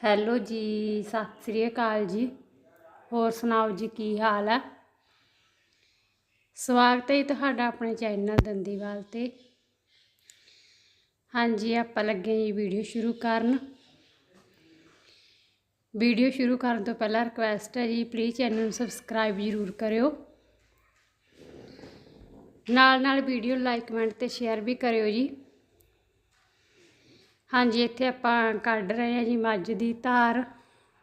Hello ਜੀ, ਸਤਿ ਸ੍ਰੀ ਅਕਾਲ ਜੀ। ਹੋਰ ਸੁਣਾਓ ਜੀ, ਕੀ ਹਾਲ ਹੈ ਸਵਾਗਤ ਹੈ ਜੀ ਤੁਹਾਡਾ ਆਪਣੇ ਚੈਨਲ ਦੰਦੀਵਾਲ ਤੇ। ਹਾਂਜੀ, ਆਪਾਂ ਲੱਗੇ ਜੀ ਵੀਡੀਓ ਸ਼ੁਰੂ ਕਰਨ। ਵੀਡੀਓ ਸ਼ੁਰੂ ਕਰਨ ਤੋਂ ਪਹਿਲਾਂ ਰਿਕੁਐਸਟ ਹੈ ਜੀ ਪਲੀਜ਼ ਚੈਨਲ ਨੂੰ ਸਬਸਕ੍ਰਾਈਬ ਜ਼ਰੂਰ ਕਰਿਓ। ਨਾਲ ਨਾਲ ਵੀਡੀਓ ਲਾਈਕ ਕਮੈਂਟ ਤੇ ਸ਼ੇਅਰ ਵੀ ਕਰਿਓ ਜੀ। ਹਾਂਜੀ, ਇੱਥੇ ਆਪਾਂ ਕੱਢ ਰਹੇ ਹਾਂ ਜੀ ਮੱਝ ਦੀ ਧਾਰ।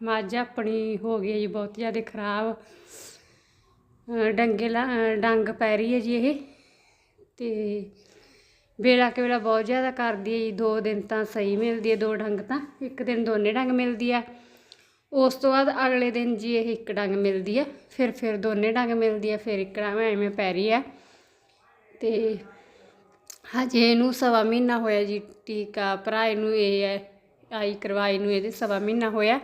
ਮੱਝ ਆਪਣੀ ਹੋ ਗਈ ਹੈ ਜੀ ਬਹੁਤ ਜ਼ਿਆਦਾ ਖਰਾਬ। ਡੰਗੇ ਲਾ ਡੰਗ ਪੈ ਰਹੀ ਹੈ ਜੀ ਇਹ। ਤੇ ਵੇਲਾ ਕੇ ਵੇਲਾ ਬਹੁਤ ਜ਼ਿਆਦਾ ਕਰਦੀ ਹੈ ਜੀ। ਦੋ ਦਿਨ ਤਾਂ ਸਹੀ ਮਿਲਦੀ ਹੈ, ਦੋ ਡੰਗ ਤਾਂ। ਇੱਕ ਦਿਨ ਦੋਨੇ ਡੰਗ ਮਿਲਦੀ ਹੈ ਉਸ ਤੋਂ ਬਾਅਦ ਅਗਲੇ ਦਿਨ ਜੀ ਇਹ ਇੱਕ ਡੰਗ ਮਿਲਦੀ ਹੈ ਫਿਰ ਫਿਰ ਦੋਨੇ ਡੰਗ ਮਿਲਦੀ ਹੈ ਫਿਰ ਇੱਕ ਡੰਗ ਐਵੇਂ ਪੈ ਰਹੀ ਹੈ ਤੇ ਹਜੇ ਇਹਨੂੰ ਸਵਾ ਮਹੀਨਾ ਹੋਇਆ ਜੀ ਟੀਕਾ ਭਰਾ ਇਹਨੂੰ ਇਹ ਹੈ, ਆਈ ਕਰਵਾਈ ਨੂੰ ਇਹਦੇ ਸਵਾ ਮਹੀਨਾ ਹੋਇਆ।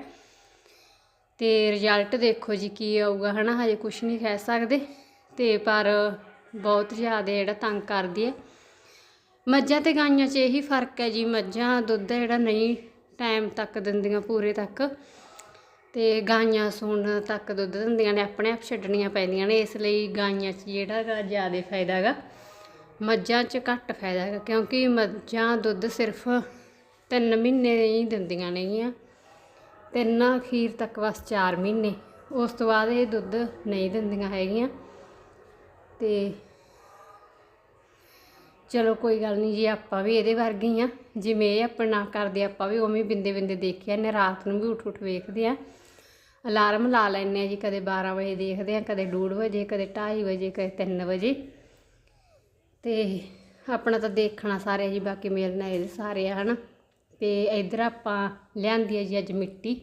ਤੇ ਰਿਜ਼ਲਟ ਦੇਖੋ ਜੀ ਕੀ ਆਊਗਾ, ਹਨਾ, ਹਜੇ ਕੁਝ ਨਹੀਂ ਕਹਿ ਸਕਦੇ। ਤੇ ਪਰ ਬਹੁਤ ਜ਼ਿਆਦਾ ਜਿਹੜਾ ਤੰਗ ਕਰਦੀ ਹੈ। ਮੱਝਾਂ ਤੇ ਗਾਈਆਂ 'ਚ ਇਹੀ ਫ਼ਰਕ ਹੈ ਜੀ, ਮੱਝਾਂ ਦੁੱਧ ਜਿਹੜਾ ਨਹੀਂ ਟਾਈਮ ਤੱਕ ਦਿੰਦੀਆਂ, ਪੂਰੇ ਤੱਕ। ਤੇ ਗਾਈਆਂ ਸੂਣ ਤੱਕ ਦੁੱਧ ਦਿੰਦੀਆਂ ਨੇ, ਆਪਣੇ ਆਪ ਛੱਡਣੀਆਂ ਪੈਂਦੀਆਂ ਨੇ, ਇਸ ਲਈ ਗਾਈਆਂ 'ਚ ਜਿਹੜਾ ਗਾ ਜ਼ਿਆਦਾ ਫਾਇਦਾ ਹੈਗਾ। ਮੱਝਾਂ 'ਚ ਘੱਟ ਫਾਇਦਾ ਹੈਗਾ, ਕਿਉਂਕਿ ਮੱਝਾਂ ਦੁੱਧ ਸਿਰਫ ਤਿੰਨ ਮਹੀਨੇ ਹੀ ਦਿੰਦੀਆਂ ਨੇਗੀਆਂ। ਤਿੰਨ ਅਖੀਰ ਤੱਕ ਬਸ 4 ਮਹੀਨੇ। ਉਸ ਤੋਂ ਬਾਅਦ ਇਹ ਦੁੱਧ ਨਹੀਂ ਦਿੰਦੀਆਂ ਹੈਗੀਆਂ। ਤੇ ਚਲੋ ਕੋਈ ਗੱਲ ਨਹੀਂ, ਜੀ ਆਪਾਂ ਵੀ ਇਹਦੇ ਵਰਗੇ ਹੀ ਆ, ਜਿਵੇਂ ਇਹ ਆਪਣਾ ਕਰਦੇ ਆਪਾਂ ਵੀ ਉਵੇਂ ਹੀ ਬਿੰਦੇ ਬਿੰਦੇ ਦੇਖਿਆ ਨੇ ਰਾਤ ਨੂੰ ਵੀ ਉੱਠ ਉੱਠ ਵੇਖਦੇ ਆ। ਅਲਾਰਮ ਲਾ ਲੈਂਦੇ ਆ ਜੀ, ਕਦੇ 12 ਵਜੇ ਦੇਖਦੇ ਆ, ਕਦੇ 2:30 ਵਜੇ, ਕਦੇ 2:30 ਵਜੇ, ਕਦੇ 3 ਵਜੇ। ਤੇ ਆਪਣਾ ਤਾਂ ਦੇਖਣਾ ਸਾਰੇ ਜੀ, ਬਾਕੀ ਮਿਲਣਾ ਇਹਦੇ ਸਾਰੇ ਆ, ਹਨਾ। ਤੇ ਇਧਰ ਆਪਾਂ ਲਿਆਂਦੀ ਹੈ ਜੀ ਅੱਜ ਮਿੱਟੀ।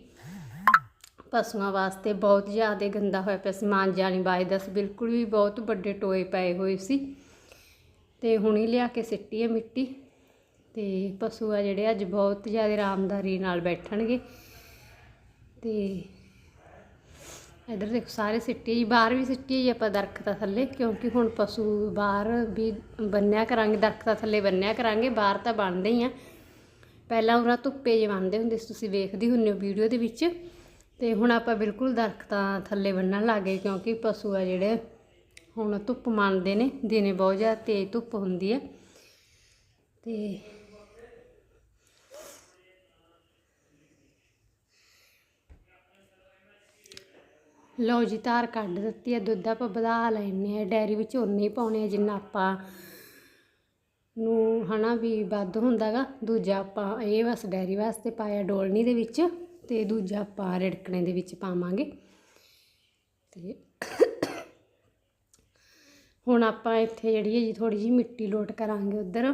ਪਸ਼ੂਆਂ ਵਾਸਤੇ ਬਹੁਤ ਜ਼ਿਆਦਾ ਗੰਦਾ ਹੋਇਆ ਪਿਆ ਸੀ, ਮਾਂਜਾ ਜਾਣੀ ਬਾਜਦਾ ਸੀ। ਬਿਲਕੁਲ ਵੀ ਬਹੁਤ ਵੱਡੇ ਟੋਏ ਪਏ ਹੋਏ ਸੀ। ਤੇ ਹੁਣੀ ਲਿਆ ਕੇ ਸਿੱਟੀ ਹੈ ਮਿੱਟੀ। ਤੇ ਪਸ਼ੂ ਆ ਜਿਹੜੇ ਅੱਜ ਬਹੁਤ ਜ਼ਿਆਦਾ ਆਰਾਮਦਾਰੀ ਨਾਲ ਬੈਠਣਗੇ। ਤੇ ਇਧਰ ਦੇਖੋ, ਸਾਰੇ ਸਿੱਟੇ ਜੀ ਬਾਹਰ ਵੀ ਸਿੱਟੀ ਜੀ ਆਪਾਂ ਦਰਖਤਾਂ ਥੱਲੇ, ਕਿਉਂਕਿ ਹੁਣ ਪਸ਼ੂ ਬਾਹਰ ਵੀ ਬੰਨਿਆ ਕਰਾਂਗੇ, ਦਰਖਤਾਂ ਥੱਲੇ ਬੰਨਿਆ ਕਰਾਂਗੇ, ਬਾਹਰ ਤਾਂ ਬਣਦੇ ਹੀ ਆ। ਪਹਿਲਾਂ ਉਹਨਾਂ ਧੁੱਪੇ ਜੇ ਬੰਨਦੇ ਹੁੰਦੇ ਸੀ, ਤੁਸੀਂ ਵੇਖਦੇ ਹੁੰਦੇ ਹੋ ਵੀਡੀਓ ਦੇ ਵਿੱਚ। ਤੇ ਹੁਣ ਆਪਾਂ ਬਿਲਕੁਲ ਦਰਖਤਾਂ ਥੱਲੇ ਬੰਨਣ ਲੱਗ ਗਏ, ਕਿਉਂਕਿ ਪਸ਼ੂ ਆ ਜਿਹੜੇ ਹੁਣ ਧੁੱਪ ਮੰਨਦੇ ਨੇ, ਦਿਨੇ ਬਹੁਤ ਜ਼ਿਆਦਾ ਤੇਜ਼ ਧੁੱਪ ਹੁੰਦੀ ਹੈ ਤੇ ਲਓ ਜੀ, ਧਾਰ ਕੱਢ ਦਿੱਤੀ ਹੈ, ਦੁੱਧ ਆਪਾਂ ਵਧਾ ਲੈਣੇ ਆ ਡੈਰੀ ਵਿੱਚ ਉਨੇ ਹੀ ਪਾਉਣੇ ਆ, ਜਿੰਨਾ ਆਪਾਂ ਨੂੰ ਹਨਾ ਵੀ ਵੱਧ ਹੁੰਦਾਗਾ। ਦੂਜਾ ਆਪਾਂ ਇਹ ਬਸ ਡੈਰੀ ਵਾਸਤੇ ਪਾਇਆ ਡੋਲਣੀ ਦੇ ਵਿੱਚ ਤੇ ਦੂਜਾ ਆਪਾਂ ਰਿੜਕਣੇ ਦੇ ਵਿੱਚ ਪਾਵਾਂਗੇ। ਤੇ ਹੁਣ ਆਪਾਂ ਇੱਥੇ ਜਿਹੜੀ ਹੈ ਜੀ ਥੋੜੀ ਜਿਹੀ ਮਿੱਟੀ ਲੋਟ ਕਰਾਂਗੇ ਉਧਰ।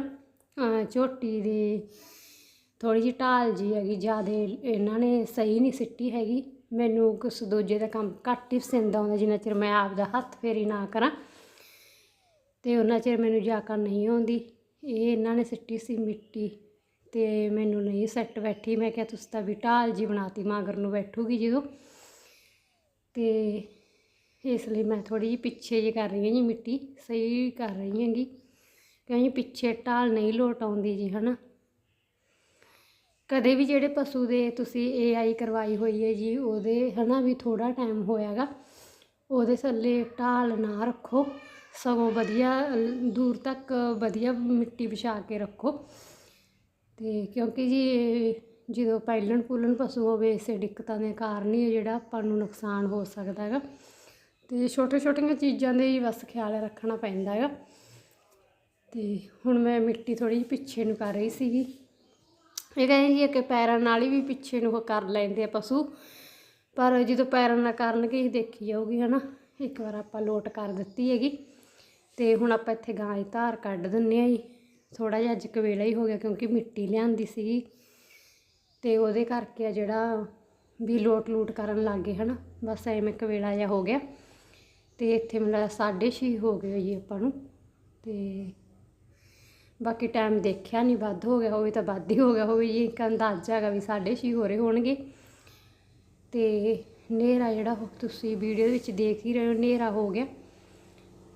ਝੋਟੀ ਦੀ ਥੋੜੀ ਜਿਹੀ ਢਾਲ ਜੀ ਹੈਗੀ, ਜਿਆਦੇ ਇਹਨਾਂ ਨੇ ਸਹੀ ਨਹੀਂ ਸਿੱਟੀ ਹੈਗੀ। ਮੈਨੂੰ ਕੁਛ ਦੂਜੇ ਦਾ ਕੰਮ ਘੱਟ ਹੀ ਪਸੰਦ ਆਉਂਦਾ, ਜਿੰਨਾ ਚਿਰ ਮੈਂ ਆਪਦਾ ਹੱਥ ਫੇਰੀ ਨਾ ਕਰਾਂ। ਤੇ ਉਹਨਾਂ ਚਿਰ ਮੈਨੂੰ ਜਾਕਾ ਨਹੀਂ ਆਉਂਦੀ। ਇਹ ਇਹਨਾਂ ਨੇ ਸਿੱਟੀ ਸੀ ਮਿੱਟੀ ਤੇ ਮੈਨੂੰ ਨਹੀਂ ਸੈੱਟ ਬੈਠੀ। ਮੈਂ ਕਿਹਾ, ਤੁਸੀਂ ਤਾਂ ਵੀ ਢਾਲ ਜੀ ਬਣਾਤੀ, ਮਾਗਰ ਨੂੰ ਬੈਠੂਗੀ ਜਦੋਂ। ਤੇ ਇਸ ਲਈ ਮੈਂ ਥੋੜੀ ਜਿਹੀ ਪਿੱਛੇ ਜੇ ਕਰ ਰਹੀ ਹਾਂ ਜੀ, ਮਿੱਟੀ ਸਹੀ ਕਰ ਰਹੀ ਹਾਂਗੀ। ਕਿਉਂਕਿ ਪਿੱਛੇ ਢਾਲ ਨਹੀਂ ਲੋਟ ਆਉਂਦੀ ਜੀ, ਹਨਾ? ਕਦੇ ਵੀ ਜਿਹੜੇ ਪਸ਼ੂ ਦੇ ਤੁਸੀਂ ਏਆਈ ਕਰਵਾਈ ਹੋਈ ਹੈ ਜੀ, ਉਹਦੇ ਹਨਾ ਵੀ ਥੋੜਾ ਟਾਈਮ ਹੋਇਆਗਾ। ਉਹਦੇ ਥੱਲੇ ਢਾਲ ਨਾ ਰੱਖੋ, ਸਗੋਂ ਵਧੀਆ, ਦੂਰ ਤੱਕ ਵਧੀਆ ਮਿੱਟੀ ਵਿਛਾ ਕੇ ਰੱਖੋ। ਤੇ ਕਿਉਂਕਿ ਜੀ, ਜਦੋਂ ਪੈਲਣ ਪੂਲਣ ਪਸ਼ੂ ਹੋਵੇ, ਇਸੇ ਦਿੱਕਤਾਂ ਦੇ ਕਾਰਨ ਹੀ ਇਹ ਜਿਹੜਾ ਆਪਾਂ ਨੂੰ ਨੁਕਸਾਨ ਹੋ ਸਕਦਾ ਹੈਗਾ। ਤੇ ਛੋਟੇ ਛੋਟੀਆਂ ਚੀਜ਼ਾਂ ਦੇ ਹੀ ਬਸ ਖਿਆਲ ਰੱਖਣਾ ਪੈਂਦਾ ਹੈਗਾ। ਤੇ ਹੁਣ ਮੈਂ ਮਿੱਟੀ ਥੋੜੀ ਜਿਹੀ ਪਿੱਛੇ ਨੂੰ ਕਰ ਰਹੀ ਸੀਗੀ। ਇਹ ਕਹਿੰਦੇ ਜੀ ਕਿ ਪੈਰਾਂ ਨਾਲ ਹੀ ਵੀ ਪਿੱਛੇ ਨੂੰ ਉਹ ਕਰ ਲੈਂਦੇ ਆ ਪਸ਼ੂ। ਪਰ ਜਦੋਂ ਪੈਰਾਂ ਨਾਲ ਕਰਨਗੇ ਹੀ ਦੇਖੀ ਜਾਊਗੀ, ਹਨਾ। ਇੱਕ ਵਾਰ ਆਪਾਂ ਲੋਟ ਕਰ ਦਿੱਤੀ ਹੈਗੀ। ਤੇ ਹੁਣ ਆਪਾਂ ਇੱਥੇ ਗਾਂ ਦੀ ਧਾਰ ਕੱਢ ਦਿੰਨੇ ਆ ਜੀ। ਥੋੜਾ ਜਿਹਾ ਅੱਜ ਕਵੇਲਾ ਹੀ ਹੋ ਗਿਆ ਕਿਉਂਕਿ ਮਿੱਟੀ ਲਿਆਂਦੀ ਸੀਗੀ। ਤੇ ਉਹਦੇ ਕਰਕੇ ਆ ਜਿਹੜਾ ਵੀ ਲੋਟ ਲੂਟ ਕਰਨ ਲੱਗ ਗਏ, ਹਨਾ। ਬਸ ਐਵੇਂ ਕਵੇਲਾ ਜਿਹਾ ਹੋ ਗਿਆ। ਤੇ ਇੱਥੇ ਮੇਰਾ 6:30 ਹੋ ਗਏ ਜੀ ਆਪਾਂ ਨੂੰ। ਤੇ ਬਾਕੀ ਟਾਈਮ ਦੇਖਿਆ ਨਹੀਂ ਵੱਧ ਹੋ ਗਿਆ ਹੋਵੇ ਤਾਂ ਵੱਧ ਹੀ ਹੋ ਗਿਆ ਹੋਵੇ, ਜੀ ਇੱਕ ਅੰਦਾਜ਼ਾ ਹੈਗਾ ਵੀ 6:30 ਹੋ ਰਹੇ ਹੋਣਗੇ। ਤੇ ਹਨੇਰਾ ਜਿਹੜਾ ਤੁਸੀਂ ਵੀਡੀਓ ਵਿੱਚ ਦੇਖ ਹੀ ਰਹੇ ਹੋ, ਹਨੇਰਾ ਹੋ ਗਿਆ।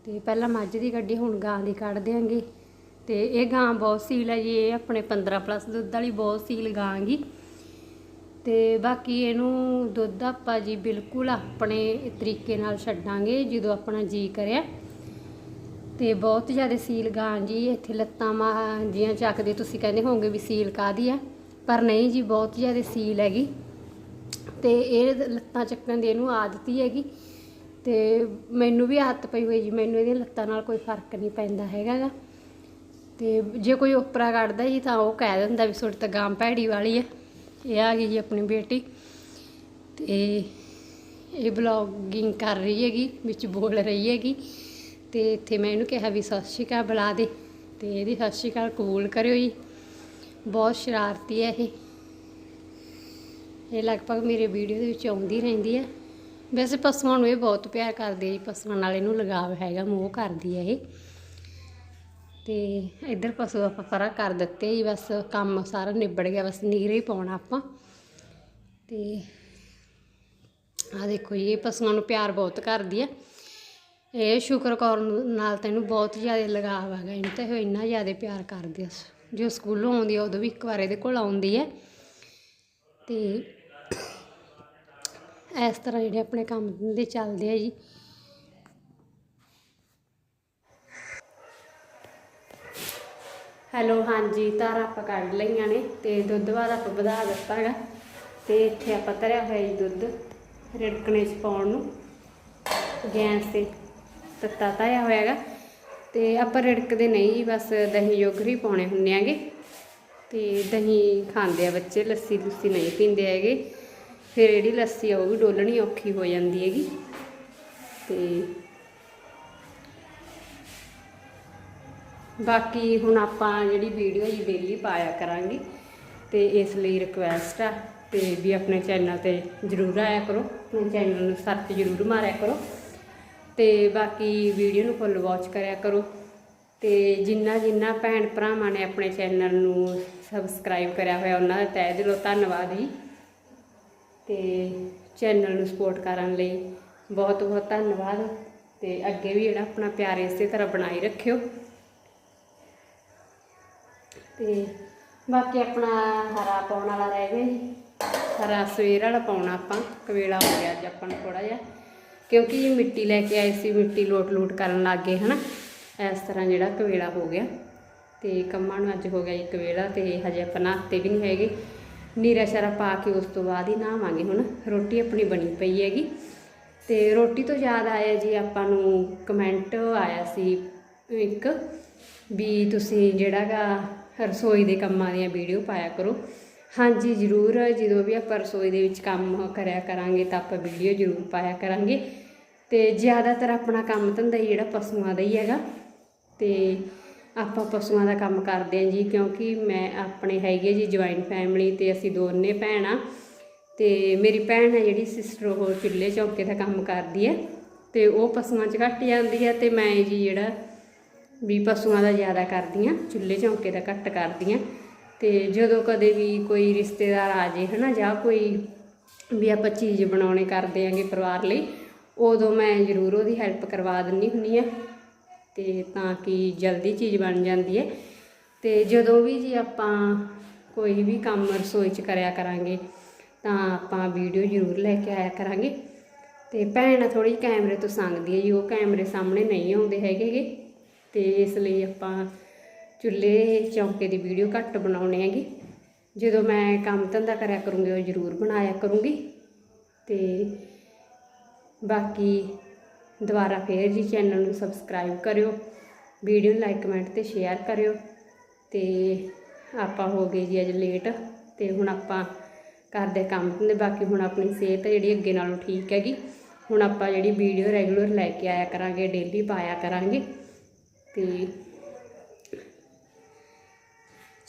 ਤੇ ਪਹਿਲਾਂ ਮੱਝ ਦੀ ਕੱਢੀ ਹੁਣ ਗਾਂ ਦੀ ਕੱਢ ਦਿਆਂਗੇ। ਤੇ ਇਹ ਗਾਂ ਬਹੁਤ ਸੀਲ ਹੈ ਜੀ, ਇਹ ਆਪਣੇ 15 ਪਲੱਸ ਦੁੱਧ ਵਾਲੀ ਬਹੁਤ ਸੀਲ ਗਾਂਗੀ ਤੇ ਬਾਕੀ ਇਹਨੂੰ ਦੁੱਧ ਆਪਾਂ ਜੀ ਬਿਲਕੁਲ ਆਪਣੇ ਤਰੀਕੇ ਨਾਲ ਛੱਡਾਂਗੇ, ਜਦੋਂ ਆਪਣਾ ਜੀ ਕਰਿਆ। ਤੇ ਬਹੁਤ ਜ਼ਿਆਦਾ ਸੀਲ ਗਾਂ ਜੀ, ਇੱਥੇ ਲੱਤਾਂ ਮਾ ਜੀਆਂ ਚੱਕਦੇ ਤੁਸੀਂ ਕਹਿੰਦੇ ਹੋਵੋਗੇ ਵੀ ਸੀਲ ਕਾਦੀ ਆ? ਪਰ ਨਹੀਂ ਜੀ, ਬਹੁਤ ਜ਼ਿਆਦਾ ਸੀਲ ਹੈਗੀ। ਤੇ ਇਹ ਲੱਤਾਂ ਚੱਕਣ ਦੀ ਇਹਨੂੰ ਆਦਤ ਹੀ ਹੈਗੀ। ਤੇ ਮੈਨੂੰ ਵੀ ਆਦਤ ਪਈ ਹੋਈ ਜੀ, ਮੈਨੂੰ ਇਹਦੀਆਂ ਲੱਤਾਂ ਨਾਲ ਕੋਈ ਫ਼ਰਕ ਨਹੀਂ ਪੈਂਦਾ ਹੈਗਾ ਗਾ ਤੇ ਜੇ ਕੋਈ ਉਪਰਾ ਕੱਢਦਾ ਜੀ, ਤਾਂ ਉਹ ਕਹਿ ਦਿੰਦਾ ਵੀ ਤੁਹਾਡੀ ਤਾਂ ਗਾਂ ਭੈੜੀ ਵਾਲੀ ਆ। ਇਹ ਆ ਗਈ ਜੀ ਆਪਣੀ ਬੇਟੀ। ਤੇ ਇਹ ਬਲੌਗਿੰਗ ਕਰ ਰਹੀ ਹੈਗੀ, ਵਿੱਚ ਬੋਲ ਰਹੀ ਹੈਗੀ। ਤੇ ਇੱਥੇ ਮੈਂ ਇਹਨੂੰ ਕਿਹਾ ਵੀ ਸਤਿ ਸ਼੍ਰੀ ਅਕਾਲ ਬੁਲਾ ਦੇ ਤੇ ਇਹਦੀ ਸਤਿ ਸ਼੍ਰੀ ਅਕਾਲ ਕਬੂਲ ਕਰਿਓ ਜੀ। ਬਹੁਤ ਸ਼ਰਾਰਤੀ ਹੈ ਇਹ। ਇਹ ਲਗਭਗ ਮੇਰੇ ਵੀਡੀਓ ਦੇ ਵਿੱਚ ਆਉਂਦੀ ਰਹਿੰਦੀ ਹੈ। ਵੈਸੇ ਪਸ਼ੂਆਂ ਨੂੰ ਇਹ ਬਹੁਤ ਪਿਆਰ ਕਰਦੀ ਹੈ ਜੀ, ਪਸ਼ੂਆਂ ਨਾਲ ਇਹਨੂੰ ਲਗਾਵ ਹੈਗਾ, ਮੋਹ ਕਰਦੀ ਹੈ ਇਹ। ਤੇ ਇੱਧਰ ਪਸ਼ੂ ਆਪਾਂ ਪਰਾਂ ਕਰ ਦਿੱਤੇ ਜੀ, ਬਸ ਕੰਮ ਸਾਰਾ ਨਿਬੜ ਗਿਆ, ਬਸ ਨੀਰੇ ਹੀ ਪਾਉਣਾ ਆਪਾਂ। ਤੇ ਆ ਦੇਖੋ ਜੀ, ਇਹ ਪਸ਼ੂਆਂ ਨੂੰ ਪਿਆਰ ਬਹੁਤ ਕਰਦੀ ਹੈ। ਇਹ ਸ਼ੁਕਰ ਕੌਰ ਨੂੰ- ਨਾਲ ਤੈਨੂੰ ਬਹੁਤ ਜ਼ਿਆਦਾ ਲਗਾਵ ਹੈਗਾ, ਇਹਨੂੰ ਤੇ ਉਹ ਇੰਨਾ ਜ਼ਿਆਦਾ ਪਿਆਰ ਕਰਦੀ ਆ ਜੋ ਸਕੂਲੋਂ ਆਉਂਦੀ ਆ, ਉਦੋਂ ਵੀ ਇੱਕ ਵਾਰ ਇਹਦੇ ਕੋਲ ਆਉਂਦੀ ਹੈ ਤੇ ਇਸ ਤਰ੍ਹਾਂ ਜਿਹੜੇ ਆਪਣੇ ਕੰਮ ਦੇ ਚੱਲਦੇ ਆ ਜੀ। ਹੈਲੋ, ਹਾਂਜੀ ਧਾਰਾਂ ਆਪਾਂ ਕੱਢ ਲਈਆਂ ਨੇ ਤੇ ਦੁੱਧ ਬਾਅਦ ਆਪਾਂ ਵਧਾ ਦਿੱਤਾ ਹੈਗਾ। ਤੇ ਇੱਥੇ ਆਪਾਂ ਧਰਿਆ ਹੋਇਆ ਜੀ ਦੁੱਧ ਰਿੜਕਣੇ 'ਚ ਪਾਉਣ ਨੂੰ, ਗੈਸ ਤੇ। ਤੱਤਾ ਧਾਇਆ ਹੋਇਆ ਹੈਗਾ ਤੇ ਆਪਾਂ ਰਿੜਕਦੇ ਨਹੀਂ, ਬਸ ਦਹੀਂ ਯੋਗਰੀ ਪਾਉਣੇ ਹੁੰਨੇ ਆਗੇ। ਤੇ ਦਹੀਂ ਖਾਂਦੇ ਆ ਬੱਚੇ, ਲੱਸੀ ਲੁੱਸੀ ਨਹੀਂ ਪੀਂਦੇ ਹੈਗੇ। ਫਿਰ ਜਿਹੜੀ ਲੱਸੀ ਆ, ਉਹ ਵੀ ਡੋਲਣੀ ਔਖੀ ਹੋ ਜਾਂਦੀ ਹੈਗੀ। ਤੇ ਬਾਕੀ ਹੁਣ ਆਪਾਂ ਜਿਹੜੀ ਵੀਡੀਓ ਜੀ ਡੇਲੀ ਪਾਇਆ ਕਰਾਂਗੇ। ਤੇ ਇਸ ਲਈ ਰਿਕੁਐਸਟ ਆ, ਤੇ ਵੀ ਆਪਣੇ ਚੈਨਲ ਤੇ ਜਰੂਰ ਆਇਆ ਕਰੋ। ਆਪਣੇ ਚੈਨਲ ਨੂੰ ਸਰਚ ਜਰੂਰ ਮਾਰਿਆ ਕਰੋ। ਤੇ ਬਾਕੀ ਵੀਡੀਓ ਨੂੰ ਫੁੱਲ ਵਾਚ ਕਰਿਆ ਕਰੋ। ਤੇ ਜਿੰਨਾ ਜਿੰਨਾ ਭੈਣ ਭਰਾਵਾਂ ਨੇ ਆਪਣੇ ਚੈਨਲ ਨੂੰ ਸਬਸਕ੍ਰਾਈਬ ਕਰਿਆ ਹੋਇਆ, ਉਹਨਾਂ ਦਾ ਤਹਿ ਦਿਲੋਂ ਧੰਨਵਾਦ ਜੀ। ਤੇ ਚੈਨਲ ਨੂੰ ਸਪੋਰਟ ਕਰਨ ਲਈ ਬਹੁਤ ਬਹੁਤ ਧੰਨਵਾਦ। ਤੇ ਅੱਗੇ ਵੀ ਜਿਹੜਾ ਆਪਣਾ ਪਿਆਰ ਇਸੇ ਤਰ੍ਹਾਂ ਬਣਾਈ ਰੱਖਿਓ। ਤੇ ਬਾਕੀ ਆਪਣਾ ਹਰਾ ਪਾਉਣ ਵਾਲਾ ਰਹਿ ਗਿਆ ਜੀ। ਹਰਾ ਸਵੇਰ ਵਾਲਾ ਪਾਉਣਾ ਆਪਾਂ, ਕਵੇਲਾ ਹੋ ਗਿਆ ਅੱਜ ਆਪਾਂ ਨੂੰ ਥੋੜਾ ਜਿਹਾ। ਕਿਉਂਕਿ ਮਿੱਟੀ ਲੈ ਕੇ ਆਏ ਸੀ, ਮਿੱਟੀ ਲੋਟ ਲੋਟ ਕਰਨ ਲੱਗ ਗਏ, ਹਨਾ? ਇਸ ਤਰ੍ਹਾਂ ਜਿਹੜਾ ਕਵੇਲਾ ਹੋ ਗਿਆ। ਤੇ ਕੰਮਾਂ ਨੂੰ ਅੱਜ ਹੋ ਗਿਆ ਇੱਕ ਵੇਲਾ ਤੇ ਹਜੇ ਆਪਾਂ ਨਹਾਤੇ ਵੀ ਨਹੀਂ ਹੈਗੇ। ਨੀਰਾ ਸ਼ਰਾ ਪਾ ਕੇ ਉਸ ਤੋਂ ਬਾਅਦ ਹੀ ਨਹਾਵਾਂਗੇ ਹੁਣ। ਰੋਟੀ ਆਪਣੀ ਬਣੀ ਪਈ ਹੈਗੀ। ਤੇ ਰੋਟੀ ਤੋਂ ਯਾਦ ਆਇਆ ਜੀ, ਆਪਾਂ ਨੂੰ ਕਮੈਂਟ ਆਇਆ ਸੀ ਇੱਕ ਵੀ ਤੁਸੀਂ ਜਿਹੜਾਗਾ ਰਸੋਈ ਦੇ ਕੰਮਾਂ ਦੀਆਂ ਵੀਡੀਓ ਪਾਇਆ ਕਰੋ। ਹਾਂਜੀ, ਜ਼ਰੂਰ। ਜਦੋਂ ਵੀ ਆਪਾਂ ਰਸੋਈ ਦੇ ਵਿੱਚ ਕੰਮ ਕਰਿਆ ਕਰਾਂਗੇ ਤਾਂ ਆਪਾਂ ਵੀਡੀਓ ਜ਼ਰੂਰ ਪਾਇਆ ਕਰਾਂਗੇ। ਤੇ ਜ਼ਿਆਦਾਤਰ ਆਪਣਾ ਕੰਮ ਧੰਦਾ ਹੀ ਜਿਹੜਾ ਪਸ਼ੂਆਂ ਦਾ ਹੀ ਹੈਗਾ। ਤੇ ਆਪਾਂ ਪਸ਼ੂਆਂ ਦਾ ਕੰਮ ਕਰਦੇ ਹਾਂ ਜੀ, ਕਿਉਂਕਿ ਮੈਂ ਆਪਣੇ ਹੈਗੇ ਜੀ ਜੁਆਇੰਟ ਫੈਮਿਲੀ ਤੇ ਅਸੀਂ ਦੋਨੇ ਭੈਣਾਂ ਤੇ ਮੇਰੀ ਭੈਣ ਹੈ ਜਿਹੜੀ ਸਿਸਟਰ ਉਹ ਚੁੱਲ੍ਹੇ ਚੌਕੇ ਦਾ ਕੰਮ ਕਰਦੀ ਹੈ। ਤੇ ਉਹ ਪਸ਼ੂਆਂ 'ਚ ਘੱਟ ਜਾਂਦੀ ਹੈ ਤੇ ਮੈਂ ਜੀ ਜਿਹੜਾ ਵੀ ਪਸ਼ੂਆਂ ਦਾ ਜ਼ਿਆਦਾ ਕਰਦੀ ਹਾਂ, ਚੁੱਲ੍ਹੇ ਚੌਂਕੇ ਦਾ ਘੱਟ ਕਰਦੀ ਹਾਂ। ਤੇ ਜਦੋਂ ਕਦੇ ਵੀ ਕੋਈ ਰਿਸ਼ਤੇਦਾਰ ਆ ਜੇ, ਹਨਾ, ਜਾਂ ਕੋਈ ਵੀ ਆਪਾਂ ਚੀਜ਼ ਬਣਾਉਣੇ ਕਰਦੇ ਆਂਗੇ ਪਰਿਵਾਰ ਲਈ, ਉਦੋਂ ਮੈਂ ਜ਼ਰੂਰ ਉਹਦੀ ਹੈਲਪ ਕਰਵਾ ਦਿੰਦੀ ਹੁੰਦੀ ਆ, ਤੇ ਤਾਂ ਕਿ ਜਲਦੀ ਚੀਜ਼ ਬਣ ਜਾਂਦੀ ਹੈ ਤੇ ਜਦੋਂ ਵੀ ਜੀ ਆਪਾਂ ਕੋਈ ਵੀ ਕੰਮ ਰਸੋਈ 'ਚ ਕਰਿਆ ਕਰਾਂਗੇ, ਤਾਂ ਆਪਾਂ ਵੀਡੀਓ ਜ਼ਰੂਰ ਲੈ ਕੇ ਆਇਆ ਕਰਾਂਗੇ। ਤੇ ਭੈਣ ਥੋੜੀ ਕੈਮਰੇ ਤੋਂ ਸੰਗਦੀ ਹੈ ਜੀ, ਉਹ ਕੈਮਰੇ ਸਾਹਮਣੇ ਨਹੀਂ ਆਉਂਦੇ ਹੈਗੇਗੇ ਤੇ ਇਸ ਲਈ ਆਪਾਂ ਚੁੱਲ੍ਹੇ ਚੌਂਕੇ ਦੀ ਵੀਡੀਓ ਘੱਟ ਬਣਾਉਣੇ ਹੈਗੀ। ਜਦੋਂ ਮੈਂ ਕੰਮ ਧੰਦਾ ਕਰਿਆ ਕਰੂੰਗੀ, ਉਹ ਜ਼ਰੂਰ ਬਣਾਇਆ ਕਰੂੰਗੀ। ਤੇ ਬਾਕੀ ਦੁਬਾਰਾ ਫੇਰ ਜੀ ਚੈਨਲ ਨੂੰ ਸਬਸਕ੍ਰਾਈਬ ਕਰਿਓ, ਵੀਡੀਓ ਨੂੰ ਲਾਈਕ, ਕਮੈਂਟ ਤੇ ਸ਼ੇਅਰ ਕਰਿਓ। ਤੇ ਆਪਾਂ ਹੋ ਗਏ ਜੀ ਅੱਜ ਲੇਟ, ਤੇ ਹੁਣ ਆਪਾਂ ਕਰਦੇ ਕੰਮ ਤੇ ਬਾਕੀ ਹੁਣ ਆਪਣੀ ਸਿਹਤ ਜਿਹੜੀ ਅੱਗੇ ਨਾਲੋਂ ਠੀਕ ਹੈਗੀ। ਹੁਣ ਆਪਾਂ ਜਿਹੜੀ ਵੀਡੀਓ ਰੈਗੂਲਰ ਲੈ ਕੇ ਆਇਆ ਕਰਾਂਗੇ, ਡੇਲੀ ਪਾਇਆ ਕਰਾਂਗੇ। ਤੇ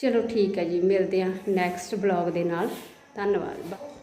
ਚਲੋ ਠੀਕ ਹੈ ਜੀ ਮਿਲਦੇ ਹਾਂ ਨੈਕਸਟ ਬਲੌਗ ਦੇ ਨਾਲ ਧੰਨਵਾਦ।